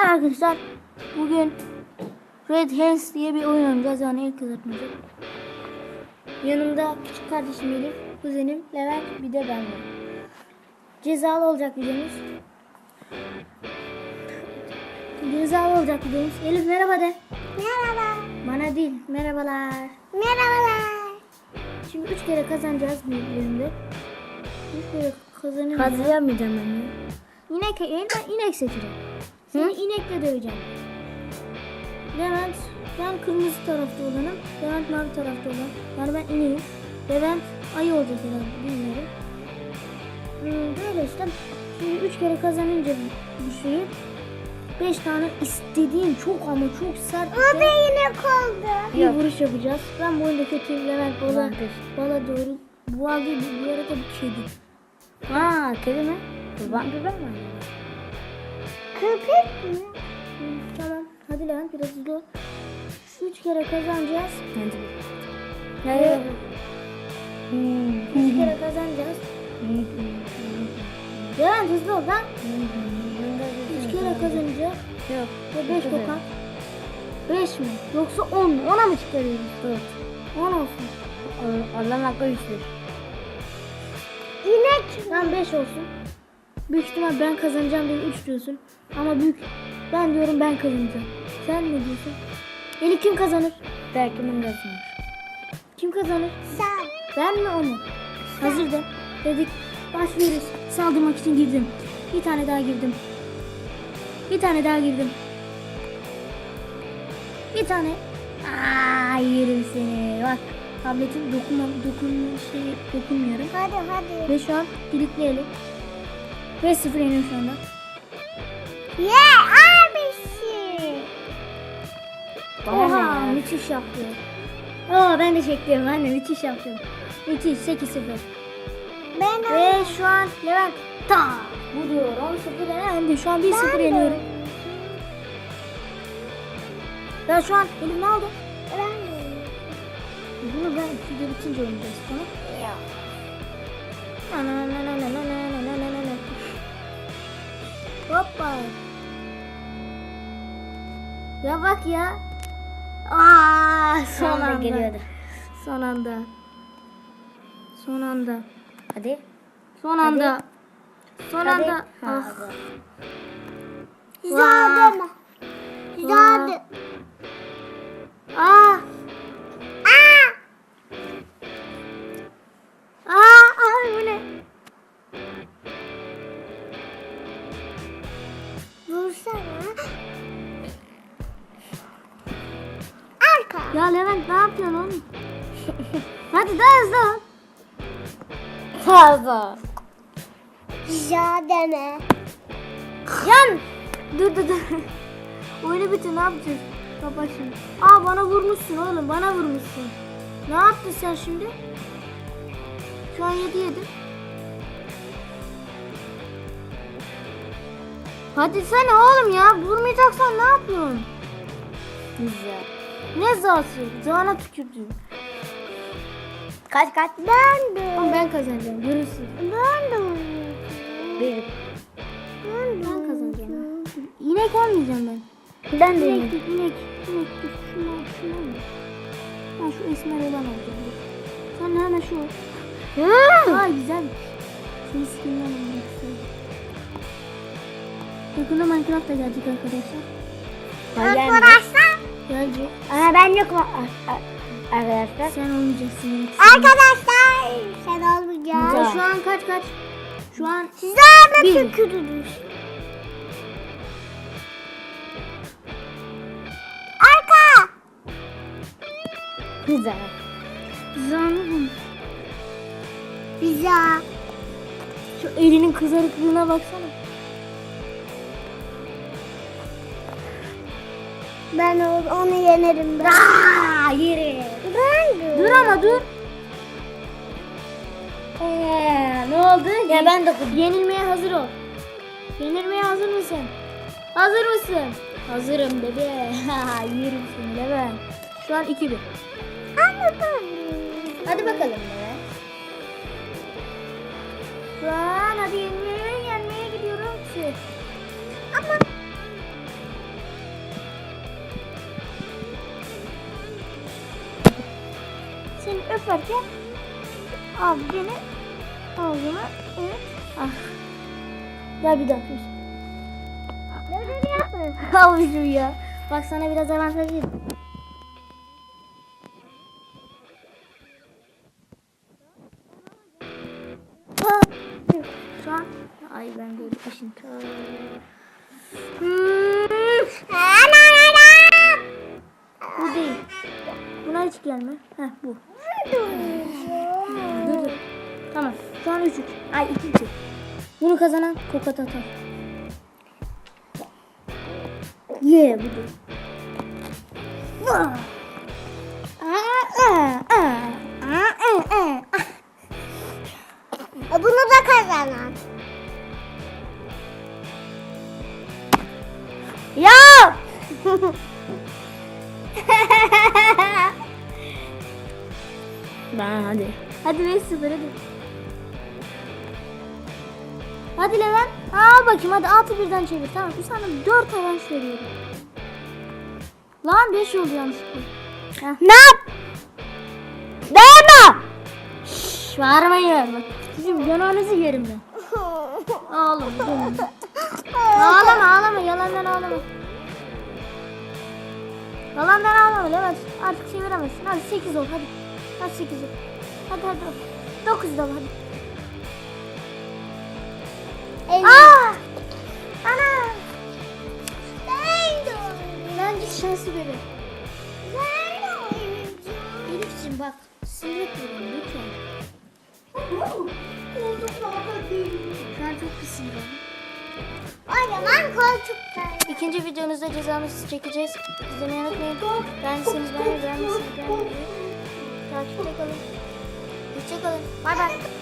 Merhaba arkadaşlar. Bugün Red Hands diye bir oyun oynayacağız. Yani ilk kızartmacı. Yanımda küçük kardeşim Elif, kuzenim Levent, bir de ben var. Cezalı olacak videomuz. Cezalı olacak videomuz. Elif merhaba de. Merhaba. Bana değil. Merhabalar. Merhabalar. Şimdi üç kere kazanacağız bu bölümde. Üç kere kazanınca... Kazıyamayacağım ben. İnek, ben inek seçeceğim. Seni inekle döveceğim. Levent, ben kırmızı tarafta olanım. Levent mavi tarafta olan. Yani ben ineğim. Levent ayı olacak herhalde bilmiyorum. Hmm, böyle işte. Şimdi üç kere kazanınca bir şeyi. Beş tane istediğim çok ama çok sert O bir, da yine oldu. bir vuruş yapacağız. Ben bu oyunda kötüyüm Levent. Bala, Ulan bala doğru. Bu aldı bir arada bir kedi. Aa kedi mi? Vampir ben mi? Köpek mi? Tamam. Hadi Levent biraz hızlı ol. Üç kere kazanacağız. Hayır. Üç kere kazanacağız. Levent hızlı ol lan. Üç kere kazanacağız. Yok. Ve beş kokan. Beş mi? Yoksa on mu? Ona mı çıkarıyoruz? Dört. On olsun. Allah'ın hakkı üçtür. İnek. Tamam beş olsun. Büyük ihtimal ben kazanacağım diye üç diyorsun. Ama büyük. Ben diyorum ben kazanacağım. Sen ne diyorsun? Eli kim kazanır? Belki ben kazanır. Kim kazanır? Sen. Ben mi o mu? Hazır de. Dedik. Başlıyoruz. Saldırmak için girdim. Bir tane daha girdim. Bir tane daha girdim. Bir tane. Aa yerim seni. Bak tabletin dokunma, dokun şey dokunmuyorum. Hadi hadi. Ve şu an kilitleyelim. Ve sıfır yeniyorum şu anda. Yeah abisi. Oha müthiş yaptı. Oo ben de çektim ben de müthiş yaptım. Müthiş 8 0. Ben de. Ve şu an Levent ta vuruyor. 10 0 yenendi. Şu an 1 0 yeniyorum. Ben şu an elim ne oldu? Ben bunu ben video bitince oynayacağız tamam? Ya. Na na na na na na na na. Hoppa. Ya bak ya. Aa, son Son anda geliyordu. Son anda. Son anda. Hadi. Son anda. Son Hadi. anda. Ah. hadi. Vah. mı? Zade. Aa. Ya Levent ne yapıyorsun oğlum? Hadi daha hızlı ol. Fazla. Ya deme. Yan. Dur dur dur. Oyunu bitir ne yapacağız? Kapat şimdi. Aa bana vurmuşsun oğlum bana vurmuşsun. Ne yaptın sen şimdi? Şu an yedi yedi. Hadi sen oğlum ya vurmayacaksan ne yapıyorsun? Güzel. Ne zası? Zana tükürdüm. Kaç kaç? Ben de. Ama ben kazanacağım görürsün. Ben de. Bir. Ben kazanacağım. İnek olmayacağım ben. Ben de. İnek inek. İnek. Şunu al, şunu al. Ha şu esmer olan olacak. dur. Sen hemen şu. Aa güzel. Seni skinlen olmak istiyorum. Yakında Minecraft da gelecek arkadaşlar. Arkadaşlar. Gelecek. Ama ben yokum. a- a- Arkadaşlar. Sen olmayacaksın. Arkadaşlar. Sen Ya olmayacaksın. şu an kaç kaç? Şu an Size Bir. tükürürüz. Arka. Güzel. zannedim. Güzel. Şu elinin kızarıklığına baksana. Ben onu yenerim ben. Aa yeri. Ben de. Dur ama dur. Ee, ne oldu? Ya ben de Yenilmeye hazır ol. Yenilmeye hazır mısın? Hazır mısın? Hazırım bebe. Yerim seni bebe. Şu an 2-1. Anladım. Hadi bakalım be. Şu an hadi yenmeye, yenmeye gidiyorum ki. Öperken al beni ağzıma evet. Ah. Gel bir daha öpeyim. Neden yapma? Avucum ya. Bak sana biraz avantaj. Ha, Şu an ay ben böyle işin Hmm, hiç gelme. Heh bu. Tamam. Şu an 3 3. Ay 2 2. Bunu kazanan kokat atar. Ye bu değil. Vah. Aa. Bunu da kazanan. Ya! ben hadi. Hadi 5 0 hadi. Hadi Levent. Aa bakayım hadi 6 birden çevir. Tamam bir sana 4 avans veriyorum. Lan 5 oldu yanlışlıkla. Ne yap? Değme. Şşş bağırmayın. Sizin yanağınızı yerim ben. Ağlama. canım. ağlama ağlama yalandan ağlama. Yalandan ağlama Levent. Artık çeviremezsin. Hadi 8 ol hadi. Hadi 8 ol. Hadi hadi. hadi. 9 da ol hadi. Elli. Aa! Ana! Ben de git şanslı bebe. Ben de oynayacağım. Elif'ciğim bak. Sinir etmiyorum lütfen. Şu an çok pis sinirlendim. O zaman koltukta. İkinci videomuzda cezamızı çekeceğiz. İzlemeyi unutmayın. Beğendiyseniz beğenmeyi, beğendiyseniz beğenmeyi. Takipte kalın. Hoşça kalın. Bay bay.